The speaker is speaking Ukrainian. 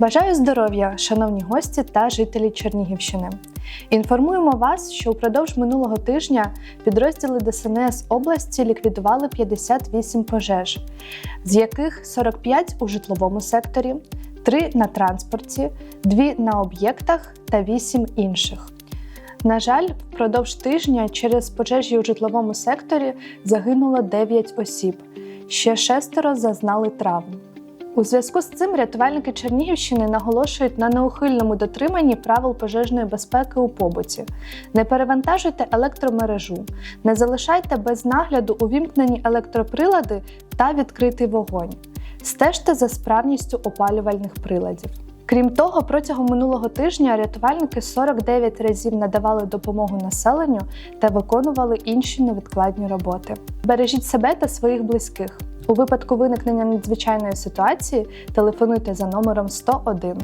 Бажаю здоров'я, шановні гості та жителі Чернігівщини. Інформуємо вас, що упродовж минулого тижня підрозділи ДСНС області ліквідували 58 пожеж, з яких 45 у житловому секторі, 3 на транспорті, 2 на об'єктах та 8 інших. На жаль, впродовж тижня через пожежі у житловому секторі загинуло 9 осіб, ще шестеро зазнали травм. У зв'язку з цим рятувальники Чернігівщини наголошують на неухильному дотриманні правил пожежної безпеки у побуті. Не перевантажуйте електромережу, не залишайте без нагляду увімкнені електроприлади та відкритий вогонь. Стежте за справністю опалювальних приладів. Крім того, протягом минулого тижня рятувальники 49 разів надавали допомогу населенню та виконували інші невідкладні роботи. Бережіть себе та своїх близьких. У випадку виникнення надзвичайної ситуації телефонуйте за номером 101.